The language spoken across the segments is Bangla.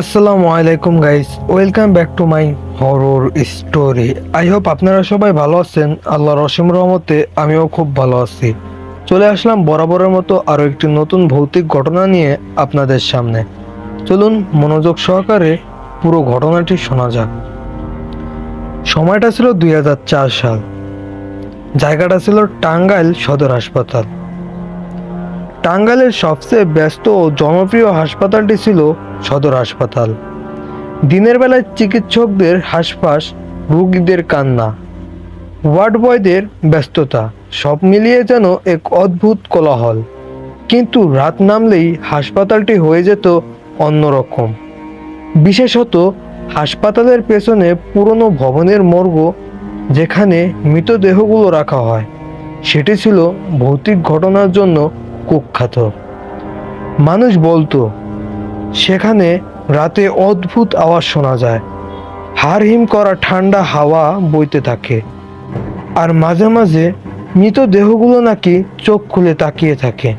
আসসালামু আলাইকুম guys welcome back to my horror story I hope আপনারা সবাই ভালো আছেন। আল্লাহর অসীম রহমতে আমিও খুব ভালো আছি। চলে আসলাম বরাবরের মতো আরও একটি নতুন ভৌতিক ঘটনা নিয়ে আপনাদের সামনে। চলুন মনোযোগ সহকারে পুরো ঘটনাটি শোনা যাক। সময়টা ছিল দুই হাজার চার সাল। জায়গাটা ছিল টাঙ্গাইল সদর হাসপাতাল। টাঙ্গাইলের সবচেয়ে ব্যস্ত ও জনপ্রিয় হাসপাতালটি ছিল সদর হাসপাতাল। দিনের বেলায় চিকিৎসকদের হাসপাস, রুগীদের কান্না ওয়ার্ড বয়দের ব্যস্ততা, সব মিলিয়ে যেন এক অদ্ভুত কোলাহল। কিন্তু রাত নামলেই হাসপাতালটি হয়ে যেত অন্যরকম। বিশেষত হাসপাতালের পেছনে পুরনো ভবনের মর্গ, যেখানে মৃতদেহগুলো রাখা হয়। সেটি ছিল ভৌতিক ঘটনার জন্য কুখ্যাত। মানুষ বলতো, সেখানে রাতে অদ্ভুত আওয়াজ শোনা যায়। হাড় হিম করা ঠান্ডা হাওয়া বইতে থাকে। আর মাঝে মাঝে মৃতদেহগুলো নাকি চোখ খুলে তাকিয়ে থাকে।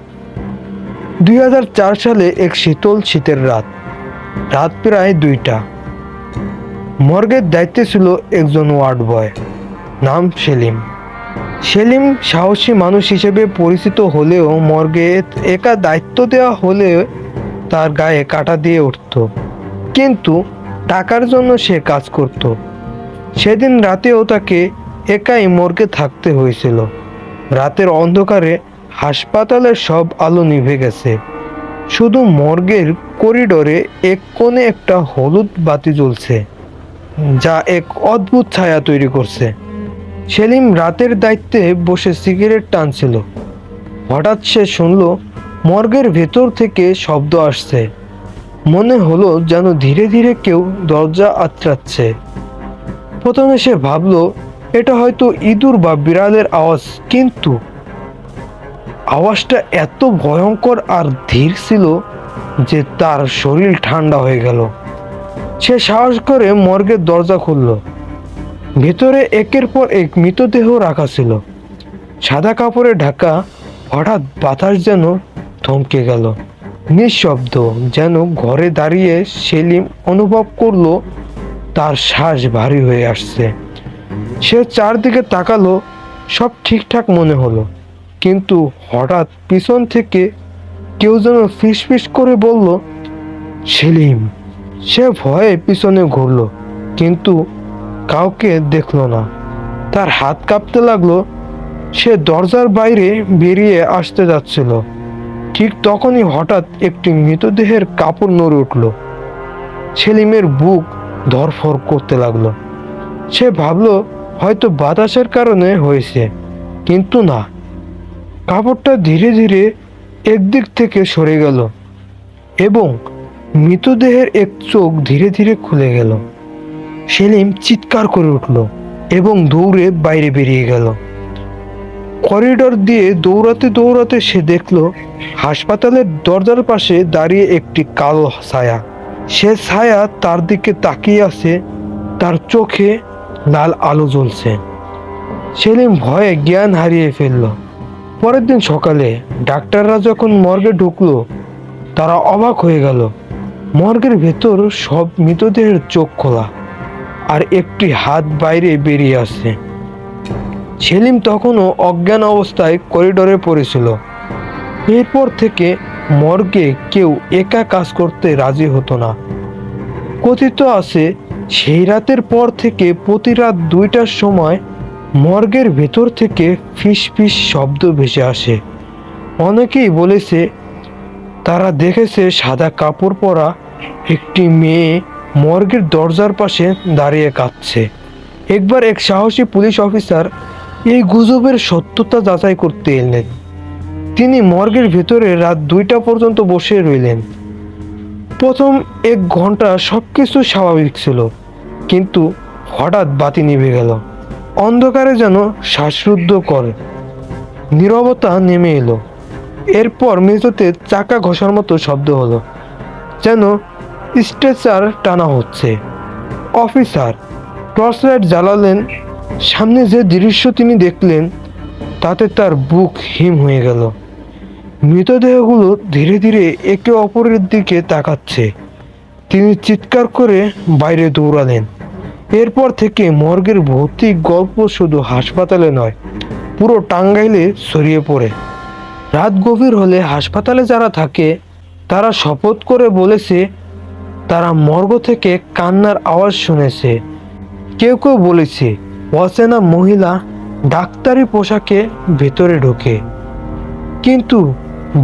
দুই হাজার চার সালে এক শীতল শীতের রাত রাত প্রায় দুইটা। মর্গের দায়িত্বে ছিল একজন ওয়ার্ড বয়, নাম সেলিম। সেলিম সাহসী মানুষ হিসেবে পরিচিত হলেও মর্গে একা দায়িত্ব দেওয়া হলে তার গায়ে কাটা দিয়ে উঠত। কিন্তু টাকার জন্য সে কাজ করত। সেদিন রাতেও তাকে একাই মর্গে থাকতে হয়েছিল। রাতের অন্ধকারে হাসপাতালের সব আলো নিভে গেছে। শুধু মর্গের করিডোরে এক কোণে একটা হলুদ বাতি জ্বলছে, যা এক অদ্ভুত ছায়া তৈরি করছে। সেলিম রাতের দায়িত্বে বসে সিগারেট টানছিল। হঠাৎ সে শুনল, মর্গের ভেতর থেকে শব্দ আসছে। মনে হলো যেন ধীরে ধীরে কেউ দরজা আঁচড়াচ্ছে প্রথমে সে ভাবলো, এটা হয়তো ইঁদুর বা বিড়ালের আওয়াজ, কিন্তু আওয়াজটা এত ভয়ঙ্কর আর ধীর ছিল যে তার শরীর ঠান্ডা হয়ে গেল। সে সাহস করে মর্গের দরজা খুললো। ভেতরে একের পর এক মৃতদেহ রাখা ছিল। সাদা কাপড়ে ঢাকা হঠাৎ বাতাস যেন থমকে গেল। নিঃশব্দ যেন ঘরে দাঁড়িয়ে সেলিম অনুভব করল, তার শ্বাস ভারী হয়ে আসছে। সে চারদিকে তাকালো, সব ঠিকঠাক মনে হলো। কিন্তু হঠাৎ পিছন থেকে কেউ যেন ফিসফিস করে বলল, সেলিম। সে ভয়ে পিছনে ঘুরলো, কিন্তু কাউকে দেখল না। তার হাত কাঁপতে লাগল, সে দরজার বাইরে বেরিয়ে আসতে যাচ্ছিল। ঠিক তখনই হঠাৎ একটি মৃতদেহের কাপড় নড়ে উঠল। সেলিমের বুক ধরফর করতে লাগল। সে ভাবলো, হয়তো বাতাসের কারণে হয়েছে, কিন্তু না। কাপড়টা ধীরে ধীরে একদিক থেকে সরে গেল এবং মৃতদেহের এক চোখ ধীরে ধীরে খুলে গেল। সেলিম চিৎকার করে উঠল এবং দৌড়ে বাইরে বেরিয়ে গেল। করিডর দিয়ে দৌড়াতে দৌড়াতে সে দেখল, হাসপাতালের দরজার পাশে দাঁড়িয়ে একটি কালো ছায়া। সে ছায়া তার দিকে তাকিয়ে আছে, তার চোখে লাল আলো জ্বলছে। সেলিম ভয়ে জ্ঞান হারিয়ে ফেলল। পরের দিন সকালে ডাক্তাররা যখন মর্গে ঢুকলো, তারা অবাক হয়ে গেল। মর্গের ভেতর সব মৃতদেহের চোখ খোলা। আর একটি হাত বাইরে বেরিয়ে আসছে। সেলিম তখনও অজ্ঞান অবস্থায় করিডোরে পড়েছিল। এরপর থেকে মর্গে কেউ একা কাজ করতে রাজি হতো না। কথিত আছে, সেই রাতের পর থেকে প্রতি রাত দুইটার সময় মর্গের ভেতর থেকে ফিস ফিস শব্দ ভেসে আসে। অনেকেই বলেছে, তারা দেখেছে সাদা কাপড় পরা একটি মেয়ে মর্গের দরজার পাশে দাঁড়িয়ে কাঁদছে। একবার এক সাহসী পুলিশ অফিসার এই গুজবের সত্যতা যাচাই করতে এলেন। তিনি মর্গের ভেতরে রাত দুইটা পর্যন্ত বসে রইলেন। প্রথম এক ঘণ্টা সব কিছু স্বাভাবিক ছিল, কিন্তু হঠাৎ বাতি নিভে গেল। অন্ধকারে যেন শ্বাসরুদ্ধ করে নীরবতা নেমে এলো। এরপর মেঝোতে চাকা ঘষার মতো শব্দ হলো, যেন স্ট্রেচার টানা হচ্ছে। অফিসার টর্চ লাইট জ্বালালেন। সামনে যে দৃশ্য তিনি দেখলেন, তাতে তার বুক হিম হয়ে গেল। মৃতদেহগুলো ধীরে ধীরে একে অপরের দিকে তাকাচ্ছে। তিনি চিৎকার করে বাইরে দৌড়ালেন। এরপর থেকে মর্গের ভৌতিক গল্প শুধু হাসপাতালে নয়, পুরো টাঙ্গাইলে ছড়িয়ে পড়ে। রাত গভীর হলে হাসপাতালে যারা থাকে, তারা শপথ করে বলেছে তারা মর্গ থেকে কান্নার আওয়াজ শুনেছে। কেউ কেউ বলেছে, অচেনা মহিলা ডাক্তারি পোশাকে ভেতরে ঢোকে, কিন্তু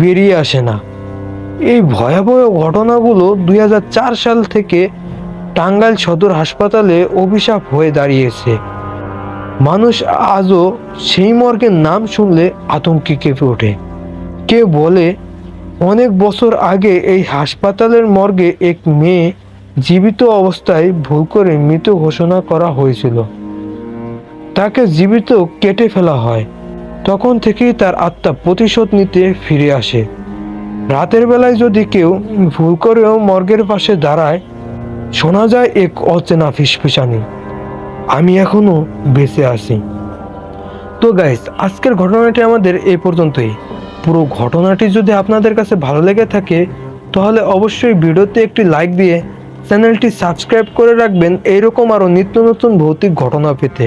বেরিয়ে আসে না। এই ভয়াবহ ঘটনাগুলো দুই হাজার চার সাল থেকে টাঙ্গাইল সদর হাসপাতালে অভিশাপ হয়ে দাঁড়িয়েছে। মানুষ আজও সেই মর্গের নাম শুনলে আতঙ্কে কেঁপে ওঠে। কে বলে অনেক বছর আগে এই হাসপাতালের মর্গে এক মেয়ে জীবিত অবস্থায় ভুল করে মৃত ঘোষণা করা হয়েছিল। তাকে জীবিত কেটে ফেলা হয়। তখন থেকেই তার আত্মা প্রতিশোধ নিতে ফিরে আসে। রাতের বেলায় যদি কেউ ভুল করেও মর্গের পাশে দাঁড়ায়, শোনা যায় এক অচেনা ফিসফিসানি। আমি এখনও বেঁচে আছি। তো গাইস আজকের ঘটনাটি আমাদের এ পর্যন্তই। পুরো ঘটনাটি যদি আপনাদের কাছে ভালো লেগে থাকে, তাহলে অবশ্যই ভিডিওতে একটি লাইক দিয়ে চ্যানেলটি সাবস্ক্রাইব করে রাখবেন এইরকম আরও নিত্য নতুন ভৌতিক ঘটনা পেতে।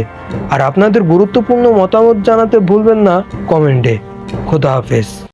আর আপনাদের গুরুত্বপূর্ণ মতামত জানাতে ভুলবেন না কমেন্টে। খোদা হাফেজ।